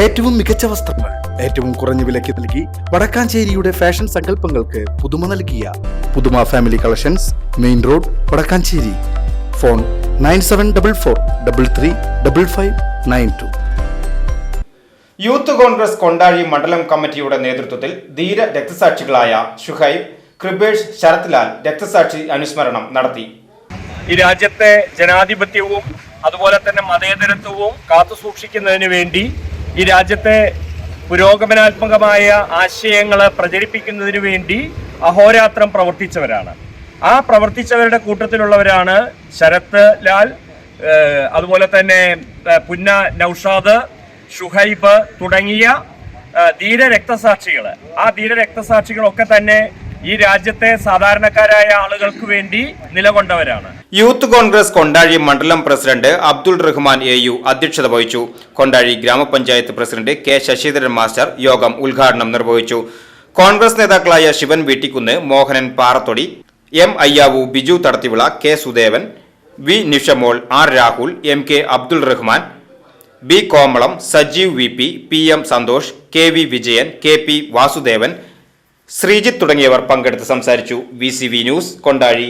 ഏറ്റവും മികച്ച വസ്ത്രങ്ങൾ ഏറ്റവും കുറഞ്ഞ വിലയ്ക്ക് നൽകി വടക്കാഞ്ചേരിയുടെ ഫാഷൻ സങ്കല്പങ്ങൾക്ക് പുതുമ നൽകിയ പുതുമ family collections main road Vadakkanchery. Phone nine seven double four double three double five nine two. Youth Congress Kondazhi മണ്ഡലം കമ്മിറ്റിയുടെ നേതൃത്വത്തിൽ ധീര രക്തസാക്ഷികളായ ഷുഹൈബ് കൃപേഷ് ശരത്ലാൽ രക്തസാക്ഷി അനുസ്മരണം നടത്തി. ഈ രാജ്യത്തെ ജനാധിപത്യവും അതുപോലെ തന്നെ മതേതരത്വവും കാത്തു സൂക്ഷിക്കുന്നതിന് വേണ്ടി ഈ രാജ്യത്തെ പുരോഗമനാത്മകമായ ആശയങ്ങൾ പ്രചരിപ്പിക്കുന്നതിന് വേണ്ടി അഹോരാത്രം പ്രവർത്തിച്ചവരാണ്. ആ പ്രവർത്തിച്ചവരുടെ കൂട്ടത്തിലുള്ളവരാണ് ശരത് ലാൽ അതുപോലെ തന്നെ പുന്ന നൌഷാദ് ഷുഹൈബ് തുടങ്ങിയ ധീര രക്തസാക്ഷികൾ ആ ധീര രക്തസാക്ഷികളൊക്കെ തന്നെ ഈ രാജ്യത്തെ സാധാരണക്കാരായ ആളുകൾക്ക് വേണ്ടി നിലകൊണ്ടവരാണ്. യൂത്ത് കോൺഗ്രസ് കൊണ്ടാഴി മണ്ഡലം president Abdul Rahman A U അധ്യക്ഷത വഹിച്ചു. കൊണ്ടാഴി ഗ്രാമപഞ്ചായത്ത് പ്രസിഡന്റ് കെ ശശിധരൻ മാസ്റ്റർ യോഗം ഉദ്ഘാടനം നിർവഹിച്ചു. കോൺഗ്രസ് നേതാക്കളായ Shivan Veettikkunnu Mohanan Parathodi M Ayyavu Biju Thadathivila K Sudevan V Nishamol R Rahul M K Abdul Rahman B Komalam Sajeev V P M Santhosh K V Vijayan K P Vasudevan Sreejith തുടങ്ങിയവർ പങ്കെടുത്ത് സംസാരിച്ചു. V news Kondazhi.